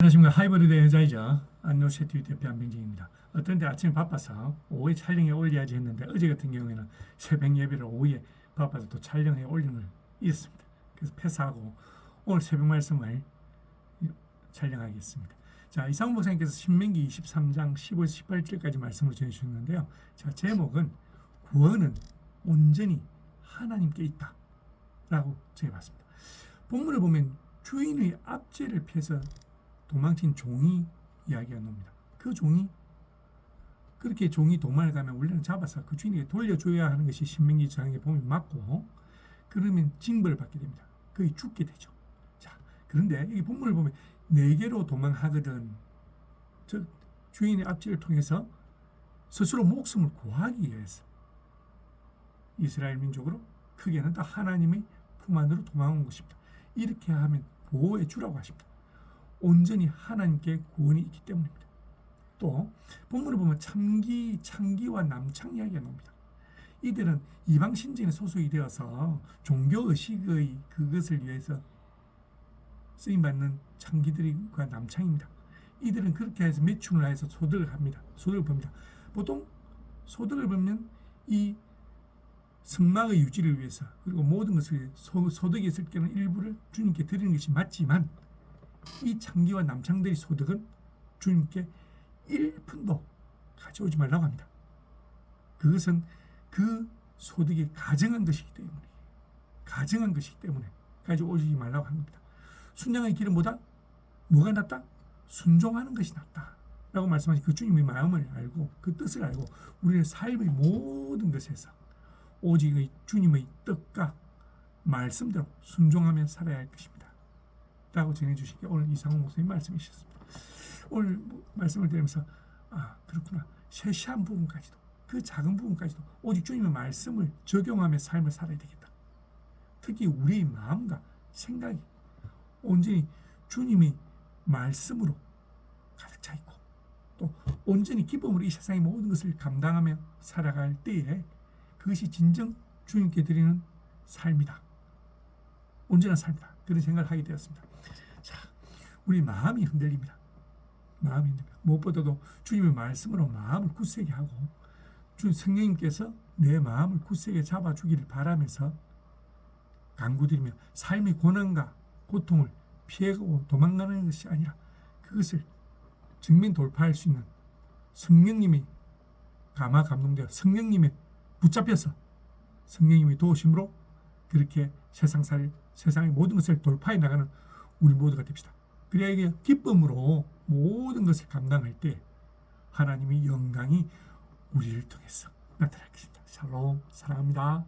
안녕하십니까 하이브리드 여자이자 안노세티비 대표 안병진입니다. 어떤 때 아침에 바빠서 오후에 촬영에 올려야지 했는데 어제 같은 경우에는 새벽 예배를 오후에 바빠서 또 촬영에 올림을 잊었습니다. 그래서 패스하고 오늘 새벽 말씀을 촬영하겠습니다. 자 이상훈 목사님께서 신명기 23장 15에서 18절까지 말씀을 전해주셨는데요. 자 제목은 구원은 온전히 하나님께 있다 라고 정해봤습니다. 본문을 보면 주인의 압제를 피해서 도망친 종이 이야기가 나옵니다. 그 종이 그렇게 종이 도망을 가면 원래는 잡아서 그 주인에게 돌려줘야 하는 것이 신명기 장에 보면 맞고 그러면 징벌을 받게 됩니다. 거의 죽게 되죠. 자 그런데 여기 본문을 보면 네 개로 도망하거든 즉 주인의 압제를 통해서 스스로 목숨을 구하기 위해서 이스라엘 민족으로 크게는 다 하나님의 품 안으로 도망온 것입니다. 이렇게 하면 보호해 주라고 하십니다. 온전히 하나님께 구원이 있기 때문입니다. 또 본문을 보면 참기, 창기와 남창 이야기가 나옵니다. 이들은 이방 신전에 소속이 되어서 종교 의식의 그것을 위해서 쓰임 받는 창기들과 남창입니다. 이들은 그렇게 해서 매춘을 해서 소득을 합니다. 소득을 법니다. 보통 소득을 벌면 이 성막의 유지를 위해서 그리고 모든 것을 소, 소득이 있을 때는 일부를 주님께 드리는 것이 맞지만 이 창기와 남창들의 소득은 주님께 1푼도 가져오지 말라고 합니다. 그것은 그 소득이 가정한 것이기 때문에 가정한 것이기 때문에 가져오지 말라고 합니다. 순양의 길은보다 뭐가 낫다? 순종하는 것이 낫다. 라고 말씀하신 그 주님의 마음을 알고 그 뜻을 알고 우리의 삶의 모든 것에서 오직 주님의 뜻과 말씀대로 순종하며 살아야 할 것입니다. 라고 전해주신 게 오늘 이상호 목사님 말씀이셨습니다. 오늘 뭐 말씀을 드리면서 아 그렇구나 세시한 부분까지도 그 작은 부분까지도 오직 주님의 말씀을 적용하며 삶을 살아야 되겠다. 특히 우리의 마음과 생각이 온전히 주님의 말씀으로 가득 차 있고 또 온전히 기쁨으로 이 세상의 모든 것을 감당하며 살아갈 때에 그것이 진정 주님께 드리는 삶이다. 온전한 삶이다. 그런 생각을 하게 되었습니다. 자, 우리 마음이 흔들립니다. 마음이 흔들립니다. 무엇보다도 주님의 말씀으로 마음을 굳세게 하고 주 성령님께서 내 마음을 굳세게 잡아주기를 바라면서 간구드리며 삶의 고난과 고통을 피해가고 도망가는 것이 아니라 그것을 정면 돌파할 수 있는 성령님이 감화 감동되어 성령님의 붙잡혀서 성령님의 도우심으로 그렇게 세상살 세상의 모든 것을 돌파해 나가는 우리 모두가 됩시다. 그래야 이게 기쁨으로 모든 것을 감당할 때 하나님의 영광이 우리를 통해서 나타날 것입니다. 샬롬 사랑합니다.